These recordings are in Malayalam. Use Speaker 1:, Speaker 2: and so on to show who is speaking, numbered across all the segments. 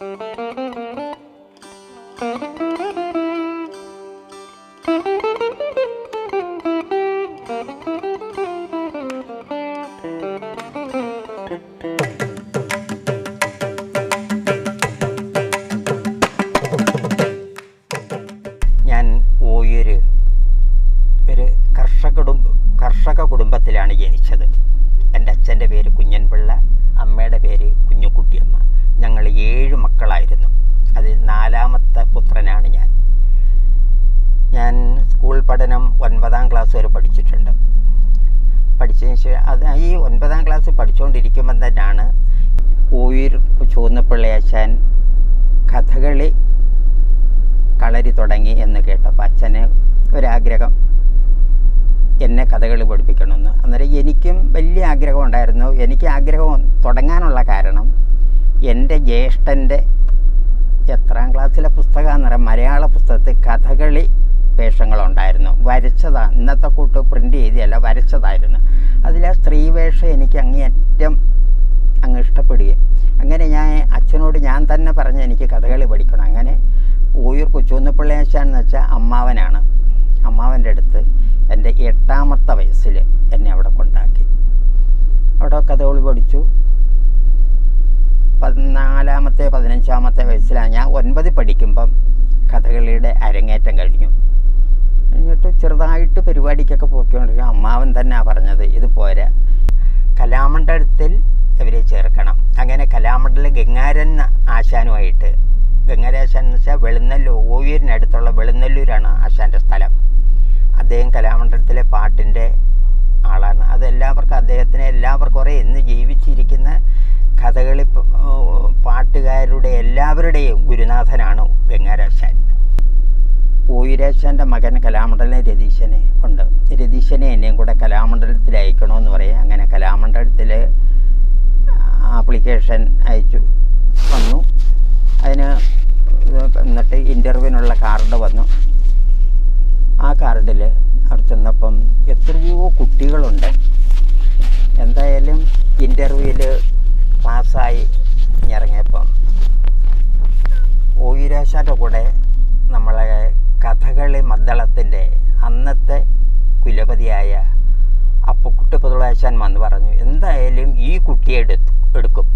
Speaker 1: ഞാൻ ശേഷം അത് ഈ ഒൻപതാം ക്ലാസ് പഠിച്ചുകൊണ്ടിരിക്കുമ്പോൾ തന്നെയാണ് ഓയൂർ ചുവന്നപ്പിള്ളയാശാൻ കഥകളി കളരി തുടങ്ങി എന്ന് കേട്ടപ്പോൾ അച്ഛന് ഒരാഗ്രഹം എന്നെ കഥകളി പഠിപ്പിക്കണമെന്ന്. അന്നേരം എനിക്കും വലിയ ആഗ്രഹം ഉണ്ടായിരുന്നു. എനിക്ക് ആഗ്രഹം തുടങ്ങാനുള്ള കാരണം എന്റെ ജ്യേഷ്ഠന്റെ എത്രാം ക്ലാസ്സിലെ പുസ്തകമാണെന്ന് പറയാം മലയാള പുസ്തകത്തിൽ കഥകളി വേഷങ്ങളുണ്ടായിരുന്നു. വരച്ചതാണ് ഇന്നത്തെ കൂട്ട് പ്രിന്റ് ചെയ്തല്ല വരച്ചതായിരുന്നു. അതിലെ സ്ത്രീ വേഷം എനിക്ക് അങ്ങേയറ്റം അങ്ങ് ഇഷ്ടപ്പെടുകയും. അങ്ങനെ ഞാൻ അച്ഛനോട് ഞാൻ തന്നെ പറഞ്ഞ് എനിക്ക് കഥകളി പഠിക്കണം. അങ്ങനെ ഊയൂർ കൊച്ചുകുന്നപ്പിള്ളയാശാൻ എന്ന് വെച്ചാൽ അമ്മാവനാണ്. അമ്മാവന്റെ അടുത്ത് എന്റെ എട്ടാമത്തെ വയസ്സിൽ എന്നെ അവിടെ കൊണ്ടാക്കി. അവിടെ കഥകളി പഠിച്ചു. പതിനാലാമത്തെ പതിനഞ്ചാമത്തെ വയസ്സിലാണ് ഞാൻ ഒൻപത് പഠിക്കുമ്പം കഥകളിയുടെ അരങ്ങേറ്റം കഴിഞ്ഞു. കഴിഞ്ഞിട്ട് ചെറുതായിട്ട് പരിപാടിക്കൊക്കെ പോയിക്കൊണ്ടിരിക്കും അമ്മാവൻ തന്നെയാണ് പറഞ്ഞത് ഇത് പോരാ. കലാമണ്ഡലത്തിൽ ഇവരെ ചേർക്കണം. അങ്ങനെ കലാമണ്ഡലം ഗംഗാരൻ ആശാനുമായിട്ട് ഗംഗാരാശാൻ എന്ന് വെച്ചാൽ വെളുന്നല്ലൂർ ഓയൂരിനടുത്തുള്ള വെളുന്നല്ലൂരാണ് ആശാന്റെ സ്ഥലം. അദ്ദേഹം കലാമണ്ഡലത്തിലെ പാട്ടിന്റെ ആളാണ്. അതെല്ലാവർക്കും അദ്ദേഹത്തിന് എല്ലാവർക്കും അറിയാം. ഇന്ന് ജീവിച്ചിരിക്കുന്ന കഥകളി പാട്ടുകാരുടെ എല്ലാവരുടെയും ഗുരുനാഥനാണ് ഗംഗാരാശാൻ. ഓയുരാശാന്റെ മകൻ കലാമണ്ഡലം രതീശനെ ഉണ്ട്. രതീശനെ എന്നെയും കൂടെ കലാമണ്ഡലത്തിൽ അയക്കണമെന്ന് പറയും. അങ്ങനെ കലാമണ്ഡലത്തിൽ ആപ്ലിക്കേഷൻ അയച്ചു വന്നു. അതിന് എന്നിട്ട് ഇന്റർവ്യൂവിനുള്ള കാർഡ് വന്നു. ആ കാർഡിൽ അവിടെ ചെന്നപ്പം എത്രയോ കുട്ടികളുണ്ട്. എന്തായാലും ഇന്റർവ്യൂവിൽ പാസ്സായി ഇറങ്ങിയപ്പം ഓയിരാശാന്റെ കൂടെ നമ്മളെ കഥകളി മദ്ദളത്തിന്റെ അന്നത്തെ കുലപതിയായ അപ്പുക്കുട്ടി പുതുളാശാൻ വന്ന് പറഞ്ഞു എന്തായാലും ഈ കുട്ടിയെ എടുത്തു എടുക്കും.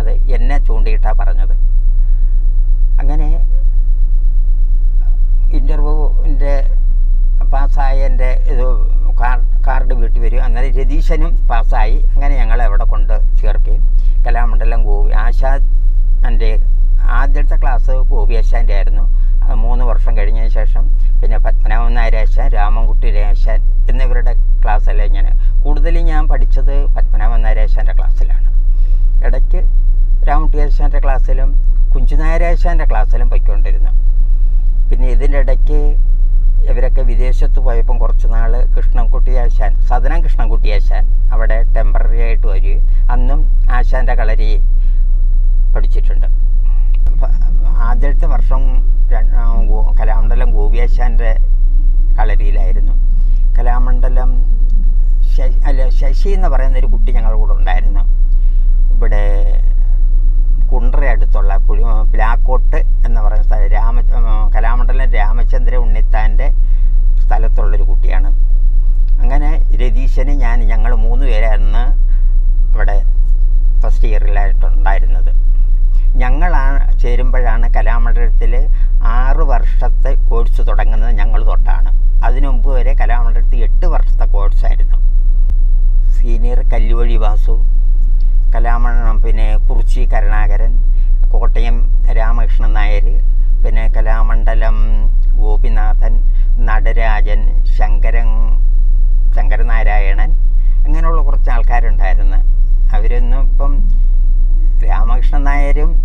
Speaker 1: അത് എന്നെ ചൂണ്ടിയിട്ടാണ് പറഞ്ഞത്. അങ്ങനെ ഇന്റർവ്യൂവിന്റെ പാസ്സായ എന്റെ ഇത് കാർ- കാർഡ് വീട്ടിൽ വരും. അങ്ങനെ രതീശനും പാസ്സായി. അങ്ങനെ ഞങ്ങളെ അവിടെ കൊണ്ട് ചേർക്കുകയും കലാമണ്ഡലം ഗോപി ആശാ എന്റെ ആദ്യത്തെ ക്ലാസ് ഗോപി ആശാന്റെ ആയിരുന്നു മൂന്ന് വർഷം കഴിഞ്ഞതിന് ശേഷം പിന്നെ പത്മനാഭൻ നായർ രാമൻകുട്ടി ആശാൻ എന്നിവരുടെ ക്ലാസ്സല്ലേ ഞാൻ. കൂടുതലും ഞാൻ പഠിച്ചത് പത്മനാഭൻ നായർ ക്ലാസ്സിലാണ്. ഇടയ്ക്ക് രാമൻകുട്ടി ആശാന്റെ ക്ലാസ്സിലും കുഞ്ചുനായരാശാന്റെ ക്ലാസ്സിലും പൊയ്ക്കൊണ്ടിരുന്നു. പിന്നെ ഇതിന്റെ ഇടയ്ക്ക് ഇവരൊക്കെ വിദേശത്ത് പോയപ്പം കുറച്ച് നാൾ കൃഷ്ണൻകുട്ടി ആശാൻ സദനം കൃഷ്ണൻകുട്ടി ആശാൻ അവിടെ ടെമ്പററി ആയിട്ട് വരികയും അന്നും ആശാന്റെ കളരി പഠിച്ചിട്ടുണ്ട്. ആദ്യത്തെ വർഷം കലാമണ്ഡലം ഗോപിയാശാന്റെ കളരിയിലായിരുന്നു. കലാമണ്ഡലം ശശി അല്ല ശശി എന്ന് പറയുന്ന ഒരു കുട്ടി ഞങ്ങളുടെ കൂടെ ഉണ്ടായിരുന്നു. ഇവിടെ കുണ്ട്ര അടുത്തുള്ള കുഴി പ്ലാക്കോട്ട് എന്ന് പറയുന്ന സ്ഥലം രാമ കലാമണ്ഡലം രാമചന്ദ്ര ഉണ്ണിത്താന്റെ സ്ഥലത്തുള്ളൊരു കുട്ടിയാണ്. അങ്ങനെ രതീശന് ഞാൻ ഞങ്ങൾ മൂന്ന് പേരായിരുന്നു ഇവിടെ ഫസ്റ്റ് ഇയറിലായിട്ടുണ്ടായിരുന്നത് ചേരുമ്പോഴാണ് കലാമണ്ഡലത്തിൽ ആറ് വർഷത്തെ കോഴ്സ് തുടങ്ങുന്നത് ഞങ്ങൾ തൊട്ടാണ്. അതിനു മുമ്പ് വരെ കലാമണ്ഡലത്തിൽ എട്ട് വർഷത്തെ കോഴ്സായിരുന്നു. സീനിയർ കല്ലുവഴി വാസു കലാമണ്ഡലം പിന്നെ കുറിച്ചി കരുണാകരൻ കോട്ടയം രാമകൃഷ്ണൻ നായർ പിന്നെ കലാമണ്ഡലം ഗോപിനാഥൻ നടരാജൻ ശങ്കരൻ ശങ്കരനാരായണൻ അങ്ങനെയുള്ള കുറച്ച് ആൾക്കാരുണ്ടായിരുന്നു. അവരൊന്നും ഇപ്പം രാമകൃഷ്ണൻ നായരും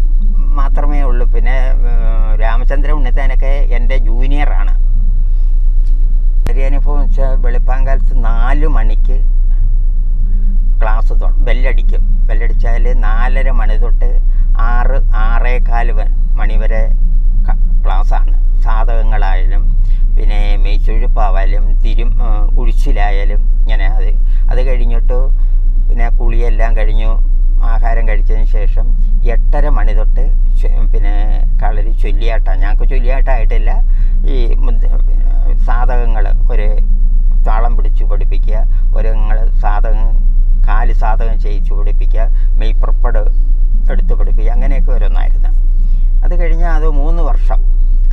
Speaker 1: മാത്രമേ ഉള്ളൂ. പിന്നെ രാമചന്ദ്രൻ ഉണ്ണിത്താനൊക്കെ എന്റെ ജൂനിയറാണ് ചെറിയ അനുഭവം വെച്ചാൽ വെളുപ്പാങ്കാലത്ത് നാല് മണിക്ക് ക്ലാസ് ബെല്ലടിക്കും. ബെല്ലടിച്ചാൽ നാലര മണി തൊട്ട് ആറ് ആറേകാൽ വ- മണി വരെ ക്ലാസ്സാണ്. സാധകങ്ങളായാലും പിന്നെ മെയ്ച്ചൊഴുപ്പാവായാലും തിരും ഉഴിച്ചിലായാലും ഇങ്ങനെ അത്. അത് കഴിഞ്ഞിട്ട് പിന്നെ കുളിയെല്ലാം കഴിഞ്ഞു. ആഹാരം കഴിച്ചതിന് ശേഷം എട്ടര മണി തൊട്ട് പിന്നെ കളരി ചൊല്ലിയാട്ടം. ഞങ്ങൾക്ക് ചൊല്ലിയാട്ടായിട്ടില്ല. ഈ സാധകങ്ങൾ ഒരു താളം പിടിച്ച് പഠിപ്പിക്കുക ഒരുങ്ങൾ സാധകം കാൽ സാധകം ചെയ്യിച്ച് പഠിപ്പിക്കുക മെയ്പ്പുറപ്പട് എടുത്ത് പഠിപ്പിക്കുക അങ്ങനെയൊക്കെ ഓരോന്നായിരുന്നു. അത് കഴിഞ്ഞ് അത് മൂന്ന് വർഷം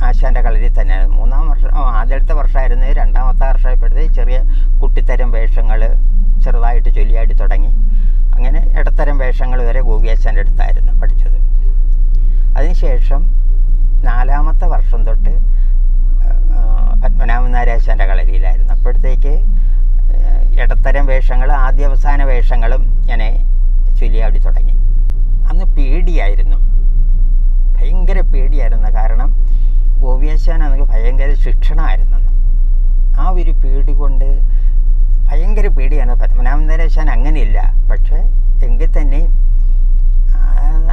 Speaker 1: ആശാന്റെ കളരി തന്നെയാണ്. മൂന്നാം വർഷം ആദ്യത്തെ വർഷമായിരുന്നു. രണ്ടാമത്തെ വർഷമായപ്പോഴത്തേക്ക് ചെറിയ കുട്ടിത്തരം വേഷങ്ങൾ ചെറുതായിട്ട് ചൊല്ലിയാടി തുടങ്ങി. അങ്ങനെ വേഷങ്ങൾ വരെ ഗോപിയാശാന്റെ അടുത്തായിരുന്നു പഠിച്ചത്. അതിനുശേഷം നാലാമത്തെ വർഷം തൊട്ട് പത്മനാഭൻ കളരിയിലായിരുന്നു. അപ്പോഴത്തേക്ക് ഇടത്തരം വേഷങ്ങൾ ആദ്യാവസാന വേഷങ്ങളും ഞാൻ ചൊല്ലിയാടി തുടങ്ങി. അന്ന് പേടിയായിരുന്നു. ഭയങ്കര പേടിയായിരുന്നു. കാരണം ഗോപിയാശാൻ അന്ന് ഭയങ്കര ശിക്ഷണമായിരുന്നു ആ ഒരു പേടി കൊണ്ട് ഭയങ്കര പേടിയാണ്. പത്മനാഭൻ നരേശാൻ അങ്ങനെയില്ല. പക്ഷേ എങ്കിൽ തന്നെയും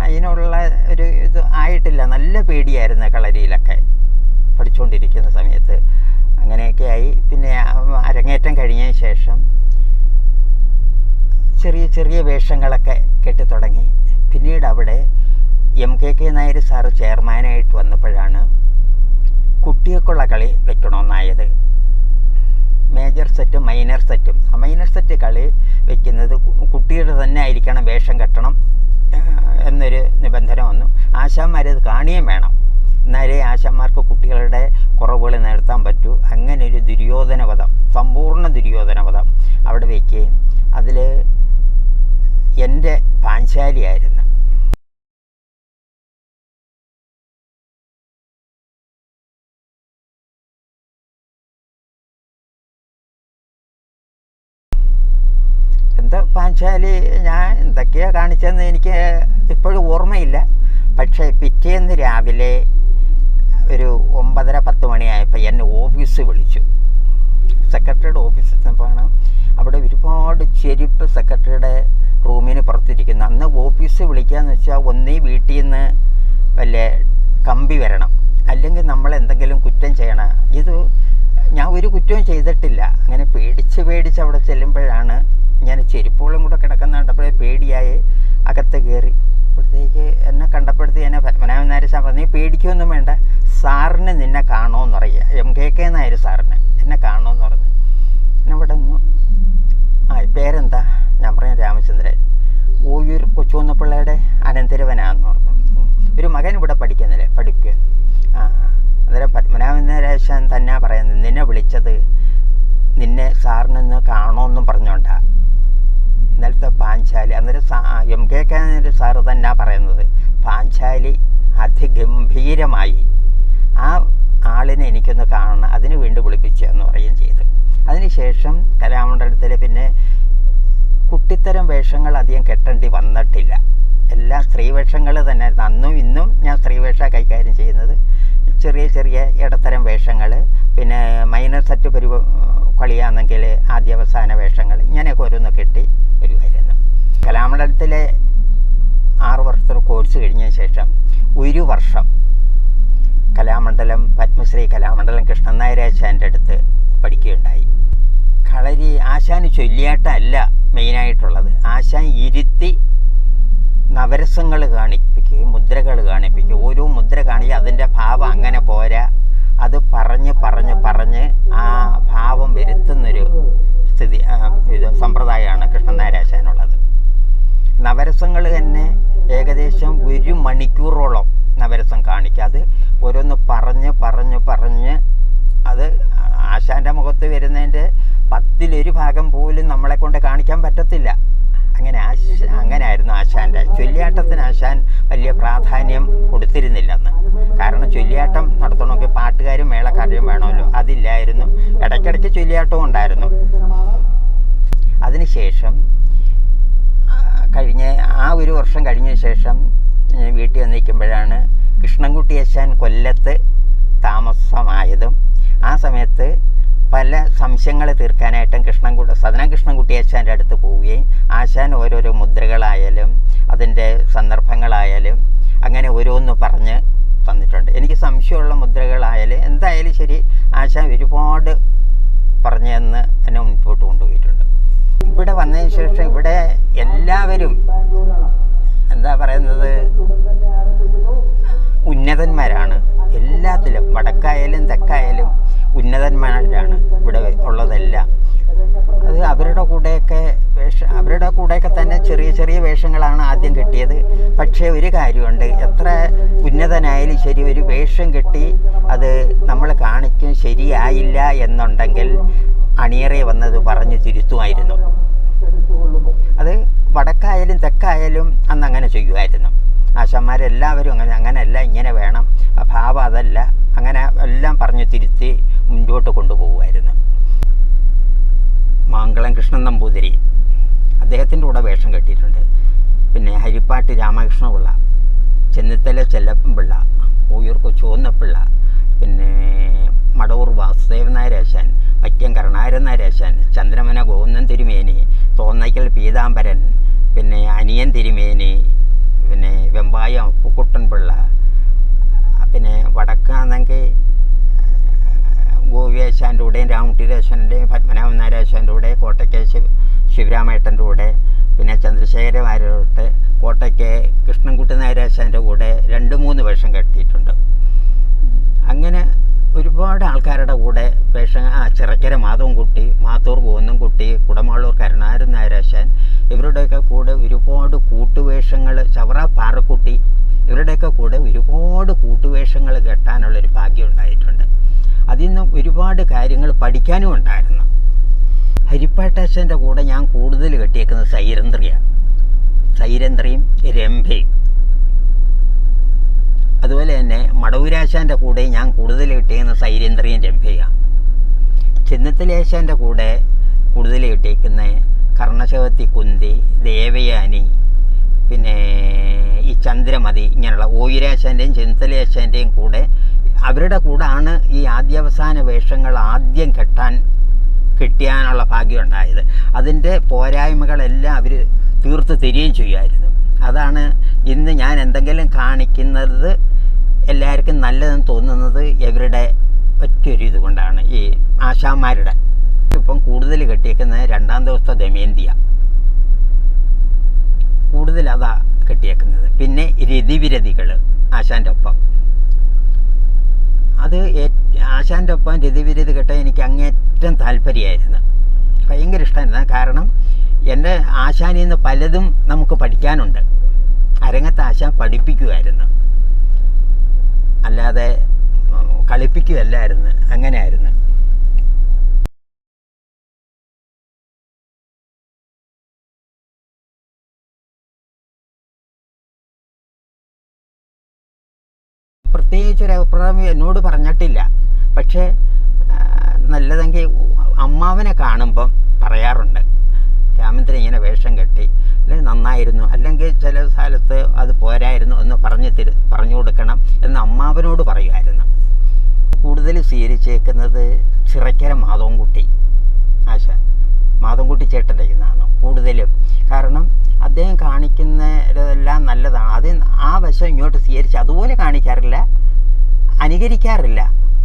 Speaker 1: അതിനുള്ള ഒരു ഇത് ആയിട്ടില്ല. നല്ല പേടിയായിരുന്നു കളരിയിലൊക്കെ പഠിച്ചുകൊണ്ടിരിക്കുന്ന സമയത്ത്. അങ്ങനെയൊക്കെ ആയി. പിന്നെ അരങ്ങേറ്റം കഴിഞ്ഞതിന് ശേഷം ചെറിയ ചെറിയ വേഷങ്ങളൊക്കെ കെട്ടിത്തുടങ്ങി. പിന്നീട് അവിടെ M K K Nair sir ചെയർമാനായിട്ട് വന്നപ്പോഴാണ് കുട്ടികൾക്കുള്ള കളി വെക്കണമെന്നായത്. മേജർ സെറ്റും മൈനർ സെറ്റും ആ മൈനർ സെറ്റ് കളി വെക്കുന്നത് കുട്ടിയുടെ തന്നെ ആയിരിക്കണം വേഷം കെട്ടണം എന്നൊരു നിബന്ധന വന്നു. ആശാന്മാരത് കാണുകയും വേണം. എന്നാലേ ആശാന്മാർക്ക് കുട്ടികളുടെ കുറവുകൾ നികത്താൻ പറ്റൂ. അങ്ങനെ ഒരു ദുര്യോധനവധം സമ്പൂർണ ദുര്യോധനവധം അവിടെ വയ്ക്കുകയും അതിൽ എന്റെ പാഞ്ചാലിയായിരുന്നു. പാഞ്ചാലി ഞാൻ എന്തൊക്കെയാ കാണിച്ചതെന്ന് എനിക്ക് ഇപ്പോഴും ഓർമ്മയില്ല. പക്ഷേ പിറ്റേന്ന് രാവിലെ ഒരു ഒമ്പതര പത്ത് മണിയായപ്പോൾ എന്നെ ഓഫീസ് വിളിച്ചു. സെക്രട്ടറിയുടെ ഓഫീസിൽ ചെന്നപ്പോഴാണ് അവിടെ ഒരുപാട് ചെരുപ്പ് സെക്രട്ടറിയുടെ റൂമിന് പുറത്തിരിക്കുന്നു. അന്ന് ഓഫീസ് വിളിക്കാന്ന് വെച്ചാൽ ഒന്നേ വീട്ടിൽ നിന്ന് വല്ല കമ്പി വരണം. അല്ലെങ്കിൽ നമ്മൾ എന്തെങ്കിലും കുറ്റം ചെയ്യണം. ഇത് ഞാൻ ഒരു കുറ്റവും ചെയ്തിട്ടില്ല. അങ്ങനെ പേടിച്ച് പേടിച്ച് അവിടെ ചെല്ലുമ്പോഴാണ് ഞാൻ ചെരുപ്പുകളും കൂടെ കിടക്കുന്ന കണ്ടപ്പോഴേ പേടിയായി. അകത്ത് കയറി അപ്പോഴത്തേക്ക് എന്നെ കണ്ടപ്പോഴത്തേക്ക് എന്നെ പത്മനാഭൻ നായർ സാർ പറഞ്ഞു, പേടിക്കൊന്നും വേണ്ട. സാറിന് നിന്നെ കാണുമെന്ന് പറയുക. എം കെ കെ നായർ സാറിന് എന്നെ കാണുമെന്ന് പറഞ്ഞു. എന്നെ ഇവിടെ നിന്നു. ആ പേരെന്താ? ഞാൻ പറഞ്ഞു രാമചന്ദ്രൻ. ഓയൂർ കൊച്ചുവന്നപ്പിള്ളയുടെ അനന്തരവനാന്ന് പറഞ്ഞു. ഒരു മകൻ ഇവിടെ പഠിക്കുന്നില്ലേ? പഠിക്കുക ആ അന്നേരം പത്മനാഭൻ നായരാശാൻ തന്നെ പറയുന്നത്. നിന്നെ വിളിച്ചത് നിന്നെ സാറിനൊന്ന് കാണുമെന്നും പറഞ്ഞോണ്ടാ. ഇന്നലത്തെ പാഞ്ചാലി അന്നേരം എം കെ കെ സാറ് തന്നെ പറയുന്നത്. പാഞ്ചാലി അതിഗംഭീരമായി. ആ ആളിനെ എനിക്കൊന്ന് കാണണം അതിന് വീണ്ടു വിളിപ്പിച്ചെന്ന് പറയുകയും ചെയ്തു. അതിനുശേഷം കലാമണ്ഡലത്തിൽ പിന്നെ കുട്ടിത്തരം വേഷങ്ങൾ അധികം കെട്ടേണ്ടി വന്നിട്ടില്ല. എല്ലാ സ്ത്രീവേഷങ്ങൾ തന്നെ അന്നും ഇന്നും ഞാൻ സ്ത്രീവേഷ കൈകാര്യം ചെയ്യുന്നത്. ചെറിയ ചെറിയ ഇടത്തരം വേഷങ്ങൾ പിന്നെ മൈനർ സെറ്റ് പരി കളിയാണെങ്കിൽ ആദ്യാവസാന വേഷങ്ങൾ ഇങ്ങനെയൊക്കെ ഓരോന്ന് കെട്ടി വരുമായിരുന്നു കലാമണ്ഡലത്തിലെ ആറ് വർഷത്തെ കോഴ്സ് കഴിഞ്ഞ ശേഷം ഒരു വർഷം കലാമണ്ഡലം പത്മശ്രീ കലാമണ്ഡലം കൃഷ്ണൻ നായരാശാന്റെ അടുത്ത് പഠിക്കുകയുണ്ടായി. കളരി ആശാന് ചൊല്ലിയാട്ടമല്ല മെയിനായിട്ടുള്ളത് ആശാൻ ഇരുത്തി നവരസങ്ങൾ കാണിപ്പിക്കുകയും മുദ്രകൾ കാണിപ്പിക്കുക ഓരോ മുദ്ര കാണിക്കുക അതിന്റെ ഭാവം അങ്ങനെ പോരാ. അത് പറഞ്ഞ് പറഞ്ഞ് പറഞ്ഞ് ആ ഭാവം വരുത്തുന്നൊരു സ്ഥിതി ഇത് സമ്പ്രദായമാണ് കൃഷ്ണനാരാശാനുള്ളത് നവരസങ്ങൾ തന്നെ ഏകദേശം ഒരു മണിക്കൂറോളം നവരസം കാണിക്കുക അത് ഓരോന്ന് പറഞ്ഞ് പറഞ്ഞ് പറഞ്ഞ് അത് ആശാന്റെ മുഖത്ത് വരുന്നതിന്റെ പത്തിലൊരു ഭാഗം പോലും നമ്മളെ കൊണ്ട് കാണിക്കാൻ പറ്റത്തില്ല. അങ്ങനെ ആശ അങ്ങനെ ആയിരുന്നു ആശാന്റെ ചൊല്ലിയാട്ടത്തിന് ആശാൻ വലിയ പ്രാധാന്യം കൊടുത്തിരുന്നില്ലെന്ന്. കാരണം ചൊല്ലിയാട്ടം നടത്തണമെങ്കിൽ പാട്ടുകാരും മേളക്കാരും വേണമല്ലോ. അതില്ലായിരുന്നു. ഇടയ്ക്കിടയ്ക്ക് ചൊല്ലിയാട്ടവും ഉണ്ടായിരുന്നു. അതിനുശേഷം കഴിഞ്ഞ ആ ഒരു വർഷം കഴിഞ്ഞ ശേഷം വീട്ടിൽ വന്ന് നിൽക്കുമ്പോഴാണ് കൃഷ്ണൻകുട്ടി അശാൻ കൊല്ലത്ത് താമസമായതും. ആ സമയത്ത് പല സംശയങ്ങൾ തീർക്കാനായിട്ടും കൃഷ്ണൻകുട്ടി സദന കൃഷ്ണൻകുട്ടി ആശാന്റെ അടുത്ത് പോവുകയും ആശാൻ ഓരോരോ മുദ്രകളായാലും അതിന്റെ സന്ദർഭങ്ങളായാലും അങ്ങനെ ഓരോന്ന് പറഞ്ഞ് തന്നിട്ടുണ്ട്. എനിക്ക് സംശയമുള്ള മുദ്രകളായാലും എന്തായാലും ശരി ആശാൻ ഒരുപാട് പറഞ്ഞതെന്ന് എന്നെ മുൻപോട്ട് കൊണ്ടുപോയിട്ടുണ്ട്. ഇവിടെ വന്നതിന് ശേഷം ഇവിടെ എല്ലാവരും എന്താ പറയുന്നത്? ഉന്നതന്മാരാണ്. എല്ലാത്തിലും വടക്കായാലും തെക്കായാലും ഉന്നതന്മാരാണ് ഇവിടെ ഉള്ളതെല്ലാം. അത് അവരുടെ കൂടെയൊക്കെ വേഷ അവരുടെ കൂടെയൊക്കെ തന്നെ ചെറിയ ചെറിയ വേഷങ്ങളാണ് ആദ്യം കിട്ടിയത്. പക്ഷേ ഒരു കാര്യമുണ്ട്. എത്ര ഉന്നതനായാലും ശരി ഒരു വേഷം കിട്ടി അത് നമ്മൾ കാണിക്കും ശരിയായില്ല എന്നുണ്ടെങ്കിൽ അണിയറെ വന്നത് പറഞ്ഞ് തിരുത്തുമായിരുന്നു. അത് വടക്കായാലും തെക്കായാലും അന്ന് അങ്ങനെ ചെയ്യുമായിരുന്നു. ആശാന്മാരെല്ലാവരും അങ്ങനെ അങ്ങനെയല്ല ഇങ്ങനെ വേണം. ഭാവം അതല്ല. അങ്ങനെ എല്ലാം പറഞ്ഞു തിരുത്തി മുൻപോട്ട് കൊണ്ടുപോകുമായിരുന്നു മാങ്കളം കൃഷ്ണൻ നമ്പൂതിരി. അദ്ദേഹത്തിന്റെ കൂടെ വേഷം കെട്ടിയിട്ടുണ്ട്. പിന്നെ ഹരിപ്പാട്ട് രാമകൃഷ്ണ പിള്ള ചെന്നിത്തല ചെല്ലപ്പൻ പിള്ള ഊയൂർ പിന്നെ മടവൂർ വാസുദേവൻ നായരാശാൻ വൈക്കം കരുണാകരൻ നായരാശാൻ ചന്ദ്രമന ഗോവിന്ദൻ തിരുമേനി തോന്നയ്ക്കൽ പീതാംബരൻ പിന്നെ അനിയൻ തിരുമേനി പിന്നെ വെമ്പായം പൂക്കുട്ടൻ പിള്ള പിന്നെ വടക്കാണെങ്കിൽ ഗോപിയേശാന്റെ കൂടെയും രാമകുട്ടിരാശാന്റെയും പത്മനാഭൻ നായരാശാന്റെ കൂടെ കോട്ടയ്ക്ക് ശിവ ശിവരാമേട്ടന്റെ കൂടെ പിന്നെ ചന്ദ്രശേഖര വാര്യരുടെ കോട്ടയ്ക്ക് കൃഷ്ണൻകുട്ടി നായരാശാന്റെ കൂടെ രണ്ട് മൂന്ന് വേഷം കെട്ടിയിട്ടുണ്ട്. അങ്ങനെ ഒരുപാട് ആൾക്കാരുടെ കൂടെ വേഷം ആ ചിറക്കര മാധവൻകുട്ടി മാത്തൂർ ഹരിപ്പാട്ടാശന്റെ കൂടെ ഞാൻ കൂടുതൽ കെട്ടിയേക്കുന്നത് സൈരന്ദ്രിയ. സൈരന്ദ്രിയും രംഭയും അതുപോലെ തന്നെ മടവൂരാശാന്റെ കൂടെ ഞാൻ കൂടുതൽ കിട്ടിയിരുന്ന സൈരേന്ദ്രിയും രംഭയാണ് ചെന്നിത്തലേശാന്റെ കൂടെ കൂടുതൽ കിട്ടിയിരിക്കുന്ന കർണശവത്തി കുന്തി ദേവയാനി പിന്നെ ഈ ചന്ദ്രമതി ഇങ്ങനെയുള്ള ഓയിരാശാന്റെയും ചെന്നിത്തലേശാന്റെയും കൂടെ അവരുടെ കൂടാണ് ഈ ആദ്യാവസാന വേഷങ്ങൾ ആദ്യം കെട്ടാൻ കിട്ടിയാനുള്ള ഭാഗ്യം ഉണ്ടായത്. അതിന്റെ പോരായ്മകളെല്ലാം അവർ തീർത്ത് തരികയും ചെയ്യുമായിരുന്നു. അതാണ് ഇന്ന് ഞാൻ എന്തെങ്കിലും കാണിക്കുന്നത് എല്ലാവർക്കും നല്ലതെന്ന് തോന്നുന്നത് ഇവരുടെ ഒറ്റൊരു ഇതുകൊണ്ടാണ് ഈ ആശാന്മാരുടെ. ഇപ്പം കൂടുതൽ കെട്ടിയേക്കുന്നത് രണ്ടാം ദിവസത്തെ ദമയന്തിയ. കൂടുതൽ അതാ കെട്ടിയേക്കുന്നത്. പിന്നെ രതിവിരതികൾ ആശാന്റെ ഒപ്പം അത് ആശാന്റെ ഒപ്പം രതിവിരതി കെട്ടാൻ എനിക്ക് അങ്ങേറ്റം താല്പര്യമായിരുന്നു. ഭയങ്കര ഇഷ്ടമായിരുന്നു കാരണം എന്റെ ആശാനിൽ നിന്ന് പലതും നമുക്ക് പഠിക്കാനുണ്ട്. അരങ്ങത്ത് ആശാൻ പഠിപ്പിക്കുമായിരുന്നു അല്ലാതെ കളിപ്പിക്കുകയല്ലായിരുന്നു. അങ്ങനെയായിരുന്നു. പ്രത്യേകിച്ച് ഒരു അഭിപ്രായം എന്നോട് പറഞ്ഞിട്ടില്ല. പക്ഷേ നല്ലതെങ്കിൽ അമ്മാവനെ കാണുമ്പം പറയാറുണ്ട്. രാമേന്ദ്രൻ ഇങ്ങനെ വേഷം കെട്ടി അല്ലെങ്കിൽ നന്നായിരുന്നു. അല്ലെങ്കിൽ ചില സ്ഥലത്ത് അത് പോരായിരുന്നു എന്ന് പറഞ്ഞു തരു പറഞ്ഞു കൊടുക്കണം എന്ന് അമ്മാവനോട് പറയുമായിരുന്നു. കൂടുതൽ സ്വീകരിച്ചേക്കുന്നത് ചിറക്കര മാധവൻകുട്ടി. ആശ. മാതംകുട്ടി ചേട്ടന്റെ ഇതാണ് കൂടുതലും. കാരണം അദ്ദേഹം കാണിക്കുന്നതെല്ലാം നല്ലതാണ്. അത് ആ വശം ഇങ്ങോട്ട് സ്വീകരിച്ച് അതുപോലെ കാണിക്കാറില്ല അനുകരിക്കാറില്ല.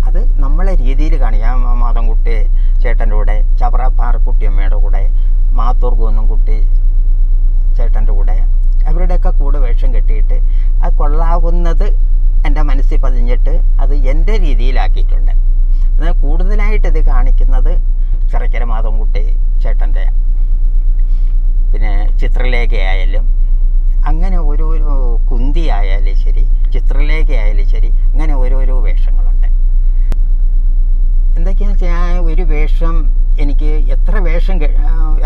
Speaker 1: അത് നമ്മളെ രീതിയിൽ കാണിക്കാം. മാതംകുട്ടി ചേട്ടന്റെ കൂടെ ചവറ പാറക്കുട്ടിയമ്മയുടെ കൂടെ മാത്തൂർ കുട്ടി ചേട്ടന്റെ കൂടെ അവരുടെയൊക്കെ കൂടെ വേഷം കെട്ടിയിട്ട് അത് കൊള്ളാവുന്നത് എന്റെ മനസ്സിൽ പതിഞ്ഞിട്ട് അത് എന്റെ രീതിയിലാക്കിയിട്ടുണ്ട്. എന്നാൽ ഇത് കാണിക്കുന്നത് ചിറക്കര മാധവൻകുട്ടി ചേട്ടന്റെ പിന്നെ ചിത്രലേഖയായാലും അങ്ങനെ ഓരോരോ കുന്തി ആയാലും ശരി ചിത്രലേഖയായാലും ശരി അങ്ങനെ ഓരോരോ വേഷങ്ങളുണ്ട്. എന്തൊക്കെയാണെന്ന് വെച്ചാൽ ഒരു വേഷം എനിക്ക് എത്ര വേഷം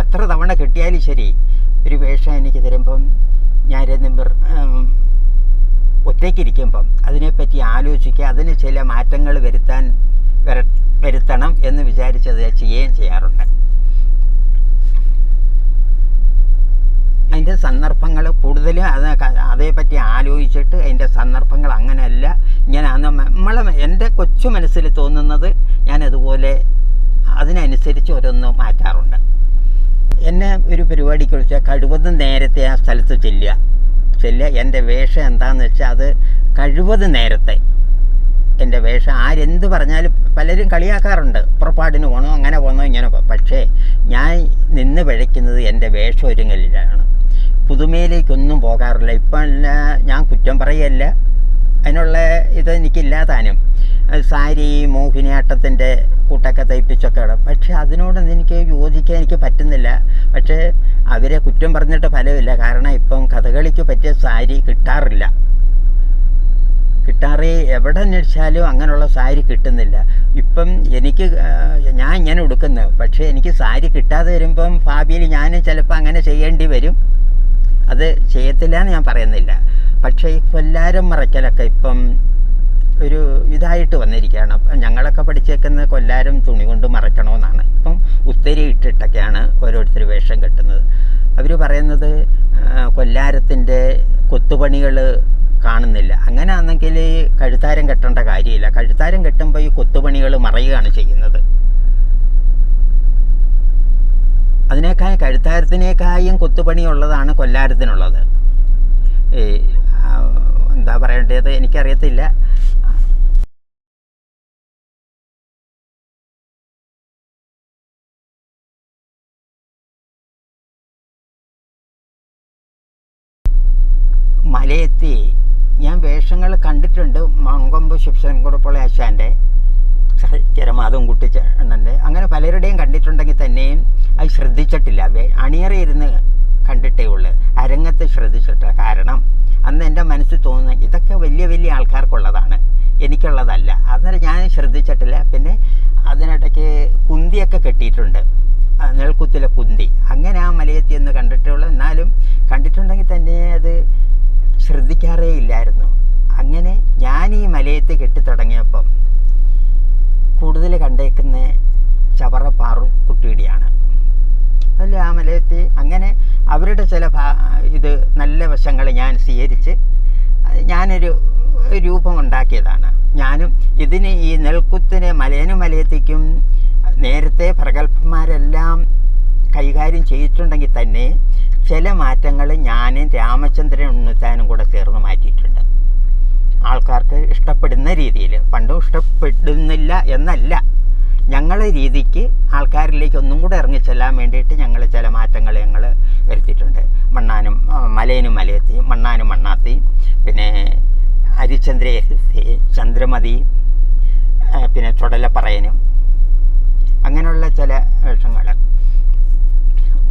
Speaker 1: എത്ര തവണ കിട്ടിയാലും ശരി ഒരു വേഷം എനിക്ക് തരുമ്പം ഞാൻ ഒറ്റയ്ക്കിരിക്കുമ്പം അതിനെപ്പറ്റി ആലോചിക്കുക അതിന് ചില മാറ്റങ്ങൾ വരുത്താൻ വര വരുത്തണം എന്ന് വിചാരിച്ചത് ചെയ്യുകയും ചെയ്യാറുണ്ട്. അതിന്റെ സന്ദർഭങ്ങൾ കൂടുതലും അത് അതേപ്പറ്റി ആലോചിച്ചിട്ട് അതിന്റെ സന്ദർഭങ്ങൾ അങ്ങനെയല്ല. ഇങ്ങനെയാന്ന് നമ്മളെ എന്റെ കൊച്ചു മനസ്സിൽ തോന്നുന്നത് ഞാൻ അതുപോലെ അതിനനുസരിച്ച് ഓരോന്ന് മാറ്റാറുണ്ട്. എന്നെ ഒരു പരിപാടിക്ക് വിളിച്ചാൽ കഴിവതും നേരത്തെ ആ സ്ഥലത്ത് ചെല്ലുക. ചെല്ലുക. എന്റെ വേഷം എന്താണെന്ന് വെച്ചാൽ അത് കഴിവതും നേരത്തെ. എന്റെ വേഷം ആരെന്ത് പറഞ്ഞാലും പലരും കളിയാക്കാറുണ്ട്. പുറപ്പാടിന് പോകണോ അങ്ങനെ പോകണോ ഇങ്ങനെ പക്ഷേ ഞാൻ നിന്ന് പിഴയ്ക്കുന്നത് എന്റെ വേഷം ഒരുങ്ങലിലാണ്. പുതുമയിലേക്കൊന്നും പോകാറില്ല. ഇപ്പം ഞാൻ കുറ്റം പറയല്ല. അതിനുള്ള ഇത് എനിക്കില്ലാതാനും സാരി മോഹിനിയാട്ടത്തിന്റെ കൂട്ടൊക്കെ തയ്പ്പിച്ചൊക്കെ ഇടും. പക്ഷേ അതിനോടൊന്നും എനിക്ക് യോജിക്കാൻ എനിക്ക് പറ്റുന്നില്ല. പക്ഷേ അവരെ കുറ്റം പറഞ്ഞിട്ട് ഫലമില്ല. കാരണം ഇപ്പം കഥകളിക്ക് പറ്റിയ സാരി കിട്ടാറില്ല. കിട്ടാറേ എവിടെ അന്വേഷിച്ചാലും അങ്ങനെയുള്ള സാരി കിട്ടുന്നില്ല. ഇപ്പം എനിക്ക് ഞാൻ ഇങ്ങനെ ഉടുക്കുന്നത് പക്ഷേ എനിക്ക് സാരി കിട്ടാതെ വരുമ്പം ഭാവിയിൽ ഞാനും ചിലപ്പോൾ അങ്ങനെ ചെയ്യേണ്ടി വരും. അത് ചെയ്യത്തില്ല എന്ന് ഞാൻ പറയുന്നില്ല. പക്ഷേ ഈ കൊല്ലാരം മറയ്ക്കലൊക്കെ ഇപ്പം ഒരു ഇതായിട്ട് വന്നിരിക്കുകയാണ്. അപ്പം ഞങ്ങളൊക്കെ പഠിച്ചേക്കുന്ന കൊല്ലാരം തുണി കൊണ്ട് മറയ്ക്കണമെന്നാണ്. ഇപ്പം ഉത്തരി ഇട്ടിട്ടൊക്കെയാണ് ഓരോരുത്തർ വേഷം കെട്ടുന്നത്. അവർ പറയുന്നത് കൊല്ലാരത്തിന്റെ കൊത്തുപണികൾ കാണുന്നില്ല. അങ്ങനെ ആണെങ്കിൽ കഴുത്താരം കെട്ടേണ്ട കാര്യമില്ല. കഴുത്താരം കെട്ടുമ്പോൾ ഈ കൊത്തുപണികൾ മറയുകയാണ് ചെയ്യുന്നത്. അതിനേക്കാൾ കഴുത്താരത്തിനേക്കായും കൊത്തുപണിയുള്ളതാണ് കൊല്ലാരത്തിനുള്ളത്. എന്താ പറയേണ്ടത് എനിക്കറിയത്തില്ല. മലയെത്തി വേഷങ്ങൾ കണ്ടിട്ടുണ്ട്. മങ്കൊമ്പ് ശിവശങ്കരപ്പുള്ള ആശാന്റെ ചെരമാതും കുട്ടിച്ചണ്ണന്റെ അങ്ങനെ പലരുടെയും കണ്ടിട്ടുണ്ടെങ്കിൽ തന്നെയും അത് ശ്രദ്ധിച്ചിട്ടില്ല. അണിയറിയിരുന്ന് കണ്ടിട്ടേ ഉള്ളൂ. അരങ്ങത്ത് ശ്രദ്ധിച്ചിട്ട് കാരണം അന്ന് എന്റെ മനസ്സിൽ തോന്നുന്ന ഇതൊക്കെ വലിയ വലിയ ആൾക്കാർക്കുള്ളതാണ്. എനിക്കുള്ളതല്ല. അന്നേരം ഞാൻ ശ്രദ്ധിച്ചിട്ടില്ല. പിന്നെ അതിനിടയ്ക്ക് കുന്തിയൊക്കെ കെട്ടിയിട്ടുണ്ട്. നെൽക്കുത്തിലെ കുന്തി. അങ്ങനെ ആ മലയെത്തി എന്ന് കണ്ടിട്ടേ ഉള്ളൂ. എന്നാലും കണ്ടിട്ടുണ്ടെങ്കിൽ തന്നെ അത് ശ്രദ്ധിക്കാറേ ഇല്ലായിരുന്നു അങ്ങനെ ഞാൻ ഈ മലയത്ത് കെട്ടിത്തുടങ്ങിയപ്പം കൂടുതൽ കണ്ടേക്കുന്ന ചവറ പാറു കുട്ടിയുടെയാണ്. അതിൽ ആ മലയത്തി അങ്ങനെ അവരുടെ ചില ഇത് നല്ല വശങ്ങൾ ഞാൻ സ്വീകരിച്ച് ഞാനൊരു രൂപം ഉണ്ടാക്കിയതാണ്. ഞാനും ഇതിന് ഈ നെൽക്കുത്തിന് മലയനും മലയത്തേക്കും നേരത്തെ പ്രഗത്ഭന്മാരെല്ലാം കൈകാര്യം ചെയ്തിട്ടുണ്ടെങ്കിൽ തന്നെ ചില മാറ്റങ്ങൾ ഞാനും രാമചന്ദ്രൻ ഉണ്ണിത്താനും കൂടെ ചേർന്ന് മാറ്റിയിട്ടുണ്ട്. ആൾക്കാർക്ക് ഇഷ്ടപ്പെടുന്ന രീതിയിൽ. പണ്ടും ഇഷ്ടപ്പെടുന്നില്ല എന്നല്ല. ഞങ്ങളെ രീതിക്ക് ആൾക്കാരിലേക്ക് ഒന്നും കൂടെ ഇറങ്ങിച്ചെല്ലാൻ വേണ്ടിയിട്ട് ഞങ്ങൾ ചില മാറ്റങ്ങൾ ഞങ്ങൾ വരുത്തിയിട്ടുണ്ട്. മണ്ണാനും മലയനും മലയത്തി മണ്ണാനും മണ്ണാത്തി പിന്നെ ഹരിചന്ദ്ര ചന്ദ്രമതി പിന്നെ ചുടലപ്പറയനും. അങ്ങനെയുള്ള ചില വേഷങ്ങൾ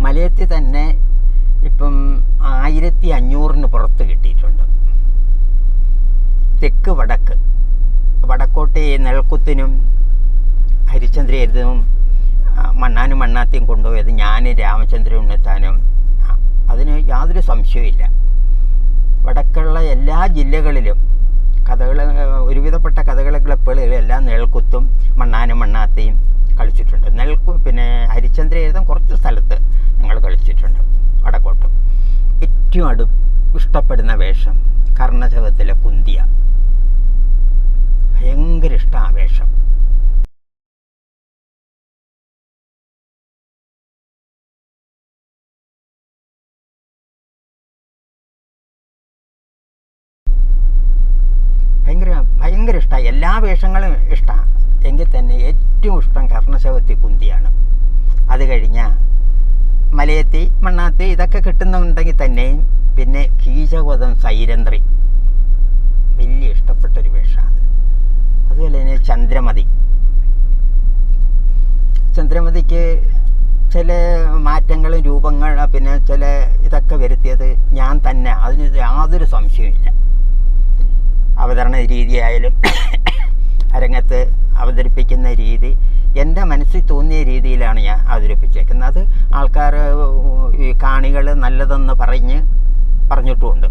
Speaker 1: മലയത്തി തന്നെ ഇപ്പം ആയിരത്തി അഞ്ഞൂറിന് പുറത്ത് കിട്ടിയിട്ടുണ്ട്. തെക്ക് വടക്ക്. വടക്കോട്ടെ നെൽക്കുത്തിനും ഹരിചന്ദ്രയരുതും മണ്ണാനും മണ്ണാത്തിയും കൊണ്ടുപോയത് ഞാൻ രാമചന്ദ്രൻ ഉണ്ണിത്താനും അതിന് യാതൊരു സംശയമില്ല വടക്കുള്ള എല്ലാ ജില്ലകളിലും കഥകൾ ഒരുവിധപ്പെട്ട കഥകളൊക്കെ എല്ലാം നെൽക്കുത്തും മണ്ണാനും മണ്ണാത്തിയും കളിച്ചിട്ടുണ്ട്. നെൽക്കു പിന്നെ ഹരിചന്ദ്രയരുതം കുറച്ച് സ്ഥലത്ത് ഞങ്ങൾ കളിച്ചിട്ടുണ്ട്. ഏറ്റവും അടു ഇഷ്ടപ്പെടുന്ന വേഷം കർണശവത്തിലെ കുന്തിയ. ഭയങ്കര ഇഷ്ട ആ വേഷം. ഭയങ്കര ഭയങ്കര ഇഷ്ടമാണ് എല്ലാ വേഷങ്ങളും ഇഷ്ടമാണ് എങ്കിൽ തന്നെ ഏറ്റവും ഇഷ്ടം കർണശവത്തി കുന്തിയാണ്. അത് കഴിഞ്ഞാൽ മലയത്തി മണ്ണാത്തി ഇതൊക്കെ കിട്ടുന്നുണ്ടെങ്കിൽ തന്നെ പിന്നെ കീചകോതം സൈരന്ത്രി. വലിയ ഇഷ്ടപ്പെട്ടൊരു വേഷമാണ് അത്. അതുപോലെ തന്നെ ചന്ദ്രമതി. ചന്ദ്രമതിക്ക് ചില മാറ്റങ്ങളും രൂപങ്ങൾ പിന്നെ ചില ഇതൊക്കെ വരുത്തിയത് ഞാൻ തന്നെ. അതിന് യാതൊരു സംശയമില്ല അവതരണ രീതിയായാലും അരങ്ങത്ത് അവതരിപ്പിക്കുന്ന രീതി എന്റെ മനസ്സിൽ തോന്നിയ രീതിയിലാണ് ഞാൻ അവതരിപ്പിച്ചേക്കുന്നത്. അത് ആൾക്കാർ ഈ കാണികൾ നല്ലതെന്ന് പറഞ്ഞ് പറഞ്ഞിട്ടുമുണ്ട്.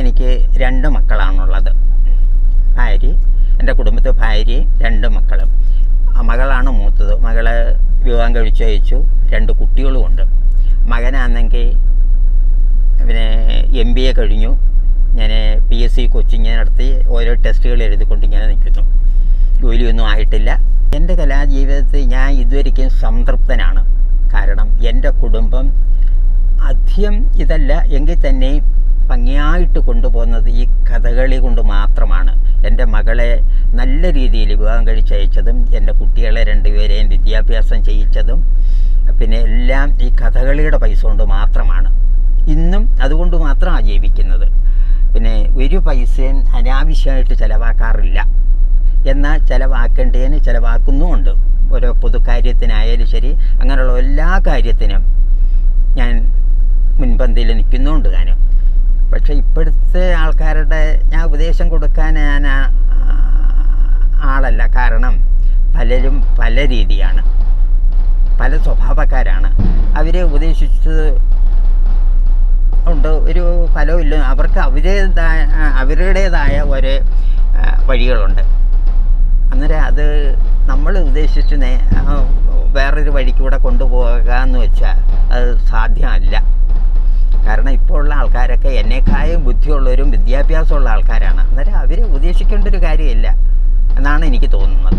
Speaker 1: എനിക്ക് രണ്ട് മക്കളാണുള്ളത്. ഭാര്യ എന്റെ കുടുംബത്തിൽ ഭാര്യയും രണ്ട് മക്കളും. മകളാണ് മൂത്തത്. മകളെ വിവാഹം കഴിച്ചു അയച്ചു. രണ്ട് കുട്ടികളുമുണ്ട്. മകനാണെങ്കിൽ പിന്നെ എം ബി എ കഴിഞ്ഞു. ഞാൻ പി എസ് സി കോച്ചിങ് നടത്തി ഓരോ ടെസ്റ്റുകൾ എഴുതിക്കൊണ്ട് ഇങ്ങനെ നിൽക്കുന്നു. ജോലിയൊന്നും ആയിട്ടില്ല. എന്റെ കലാജീവിതത്തിൽ ഞാൻ ഇതുവരെയ്ക്കും സംതൃപ്തനാണ്. കാരണം എന്റെ കുടുംബം അധികം ഇതല്ല. എങ്കിൽ തന്നെ ഭംഗിയായിട്ട് കൊണ്ടുപോകുന്നത് ഈ കഥകളി കൊണ്ട് മാത്രമാണ്. എന്റെ മകളെ നല്ല രീതിയിൽ വിവാഹം കഴിച്ചയച്ചതും എന്റെ കുട്ടികളെ രണ്ടുപേരെയും വിദ്യാഭ്യാസം ചെയ്യിച്ചതും പിന്നെ എല്ലാം ഈ കഥകളിയുടെ പൈസ കൊണ്ട് മാത്രമാണ്. ഇന്നും അതുകൊണ്ട് മാത്രം ജീവിക്കുന്നത് പിന്നെ ഒരു പൈസയും അനാവശ്യമായിട്ട് ചിലവാക്കാറില്ല. എന്നാൽ ചിലവാക്കേണ്ടതിന് ചിലവാക്കുന്നുമുണ്ട്. ഓരോ പൊതുക്കാര്യത്തിനായാലും ശരി അങ്ങനെയുള്ള എല്ലാ കാര്യത്തിനും ഞാൻ മുൻപന്തിയിൽ നിൽക്കുന്നുണ്ട് താനും പക്ഷേ ഇപ്പോഴത്തെ ആൾക്കാരുടെ ഞാൻ ഉപദേശം കൊടുക്കാൻ ഞാൻ ആളല്ല. കാരണം പലരും പല രീതിയാണ്. പല സ്വഭാവക്കാരാണ്. അവരെ ഉപദേശിച്ചത് ഉണ്ട്. ഒരു ഫലമില്ല അവർക്ക് അവരുടേതായ അവരുടേതായ ഒരു വഴികളുണ്ട്. അന്നേരം അത് നമ്മൾ ഉദ്ദേശിച്ച് വേറൊരു വഴിക്കൂടെ കൊണ്ടുപോകുക എന്ന് വെച്ചാൽ അത് സാധ്യമല്ല. കാരണം ഇപ്പോൾ ഉള്ള ആൾക്കാരൊക്കെ എന്നെക്കായും ബുദ്ധിയുള്ളവരും വിദ്യാഭ്യാസമുള്ള ആൾക്കാരാണ്. അന്നേരം അവരെ ഉപദേശിക്കേണ്ട ഒരു കാര്യമില്ല എന്നാണ് എനിക്ക് തോന്നുന്നത്.